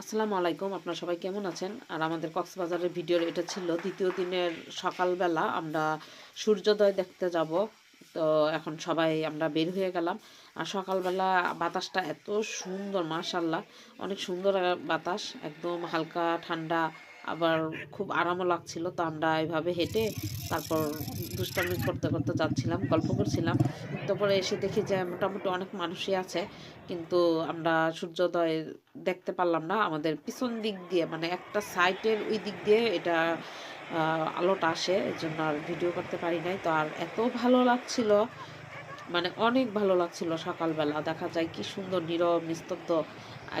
আসসালামু আলাইকুম, আপনারা সবাই কেমন আছেন? আর আমাদের কক্সবাজারের ভিডিওর এটা ছিল দ্বিতীয় দিনের সকালবেলা, আমরা সূর্যোদয় দেখতে যাব। তো এখন সবাই আমরা বের হয়ে গেলাম। আর সকালবেলা বাতাসটা এত সুন্দর মাশাল্লাহ অনেক সুন্দর বাতাস। একদম হালকা ঠান্ডা আবার খুব আরামও লাগছিল তো আমরা এইভাবে হেঁটে তারপর দুষ্টামি করতে করতে যাচ্ছিলাম, গল্প করছিলাম। তারপরে এসে দেখি যে মোটামুটি অনেক মানুষই আছে, কিন্তু আমরা সূর্যোদয় দেখতে পারলাম না। আমাদের পিছন দিক দিয়ে মানে একটা সাইটের ওই দিক দিয়ে এটা আলোটা আসে এর জন্য আর ভিডিও করতে পারি নাই। তো আর এত ভালো লাগছিল মানে অনেক ভালো লাগছিল সকালবেলা। দেখা যায় কি সুন্দর, নীরব, নিস্তব্ধ,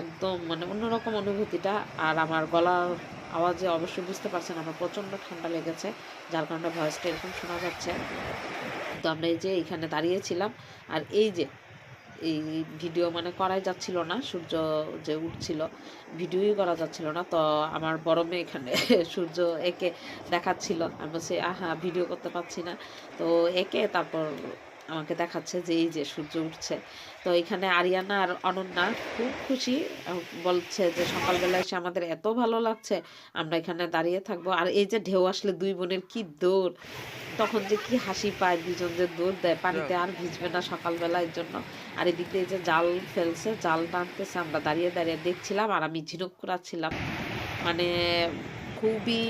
একদম মানে অন্যরকম অনুভূতিটা। আর আমার গলার আওয়াজে অবশ্যই বুঝতে পারছেন আমার প্রচণ্ড ঠান্ডা লেগেছে, যার কারণে ভয়েসটা এরকম শোনা যাচ্ছে। তো আমরা এই যে এইখানে দাঁড়িয়েছিলাম আর এই যে, এই ভিডিও মানে করাই যাচ্ছিল না, সূর্য যে উঠছিল ভিডিওই করা যাচ্ছিল না। তো আমার বড় মেয়ে এখানে সূর্য একে দেখাচ্ছিল। আমি বলছি, আহা ভিডিও করতে পারছি না। তো একে তারপর আমাকে দেখাচ্ছে যে এই যে সূর্য উঠছে। তো এখানে আরিয়ানা আর অনন্যা খুব খুশি বলছে যে সকালবেলা এসে আমাদের এত ভালো লাগছে আমরা এখানে দাঁড়িয়ে থাকব। আর এই যে ঢেউ আসলে দুই বোনের কি দৌড় তখন যে কি হাসি পায় দুজন যে দৌড় দেয় পানিতে আর ভিজবে না সকালবেলা এর জন্য। আর এদিক দিয়ে যে জাল ফেলছে জাল টানতেছে আমরা দাঁড়িয়ে দাঁড়িয়ে দেখছিলাম আর আমি ঝিনুক করাচ্ছিলাম মানে খুবই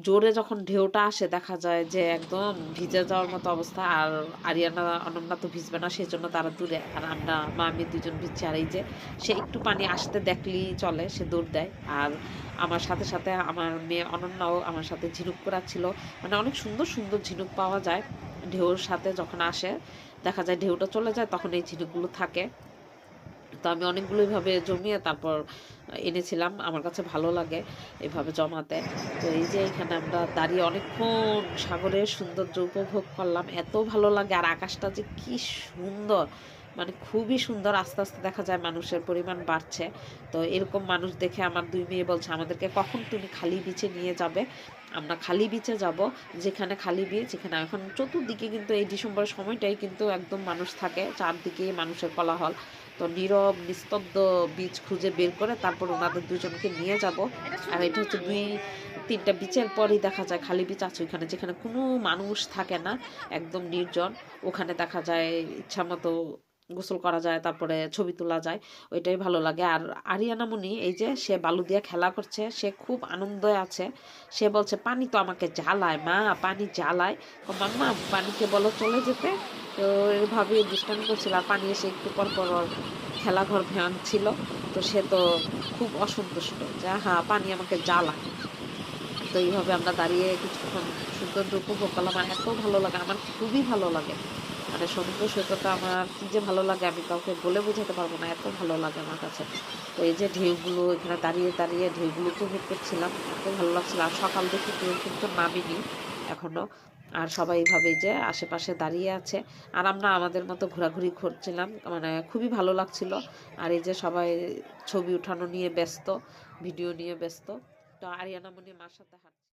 জোরে যখন ঢেউটা আসে, দেখা যায় যে একদম ভিজে যাওয়ার মতো অবস্থা। আর আরিয়ানা অনন্যা তো ভিজবে না সেই জন্য তারা দূরে। আর আমরা, মা, আমি দুজন ভিজছি। আর এই যে সে একটু পানি আসতে দেখলেই চলে, সে দৌড় দেয়। আর আমার সাথে সাথে আমার মেয়ে অনন্যাও আমার সাথে ঝিনুক করাচ্ছিল মানে অনেক সুন্দর সুন্দর ঝিনুক পাওয়া যায় ঢেউর সাথে যখন আসে। দেখা যায় ঢেউটা চলে যায়, তখন এই ঝিনুকগুলো থাকে। তো আমি অনেকগুলো এইভাবে জমিয়ে তারপর এনেছিলাম, আমার কাছে ভালো লাগে এভাবে জমাতে। তো এই যে এখানে আমরা দাঁড়িয়ে অনেকক্ষণ সাগরের সৌন্দর্য উপভোগ করলাম, এত ভালো লাগে আর আকাশটা যে কি সুন্দর। মানে খুবই সুন্দর, আস্তে আস্তে দেখা যায় মানুষের পরিমাণ বাড়ছে। তো এরকম মানুষ দেখে আমার দুই মেয়ে বলছে, আমাদেরকে কখন তুমি খালি বিচে নিয়ে যাবে? আমরা খালি বিচে যাব, যেখানে খালি বিচ যেখানে এখন চতুর্দিকে কিন্তু এই ডিসেম্বরের সময়টাই কিন্তু একদম মানুষ থাকে, চারদিকে মানুষের কোলাহল। তো নীরব, নিস্তব্ধ বীজ খুঁজে বের করে তারপর ওনাদের দুজনকে নিয়ে যাব। আর এটা হচ্ছে দুই, তিনটা বিচের পরই দেখা যায় খালি বিচ আছে ওইখানে, যেখানে কোনো মানুষ থাকে না, একদম নির্জন। ওখানে দেখা যায় ইচ্ছা মতো গোসল করা যায়, তারপরে ছবি তোলা যায়, ওইটাই ভালো লাগে। আর আরিয়ানামণি এই যে সে বালু দিয়ে খেলা করছে, সে খুব আনন্দে আছে। সে বলছে, পানি তো আমাকে জ্বালায়, মা, পানি জ্বালায়। মাম্মা, পানিকে বলো চলে যেতে। তো এভাবে দুষ্টামি করছিল, আর পানি এসে একটু পর পর খেলাঘর ভ্যান ছিল। তো সে তো খুব অসন্তুষ্ট যে হ্যাঁ পানি আমাকে জ্বালায়। তো এইভাবে আমরা দাঁড়িয়ে কিছুক্ষণ সুন্দর উপভোগ করলাম। আর এত ভালো লাগে, আমার খুবই ভালো লাগে। মানে সমুদ্র সৈকতটা আমার কী যে ভালো লাগে, আমি কাউকে বলে বোঝাতে পারব না, এত ভালো লাগে আমার কাছে। তো এই যে ঢেউগুলো, এখানে দাঁড়িয়ে দাঁড়িয়ে ঢেউগুলো উপভোগ করছিলাম, এত ভালো লাগছিল। আর সকাল দেখে কেউ কিন্তু নামিনি এখনও আর সবাই এইভাবে যে আশেপাশে দাঁড়িয়ে আছে। আর আমরা আমাদের মতো ঘোরাঘুরি করছিলাম মানে খুবই ভালো লাগছিল। আর এই যে সবাই ছবি উঠানো নিয়ে ব্যস্ত, ভিডিও নিয়ে ব্যস্ত। তো আরিয়ানামণি মার সাথে হাঁটছে।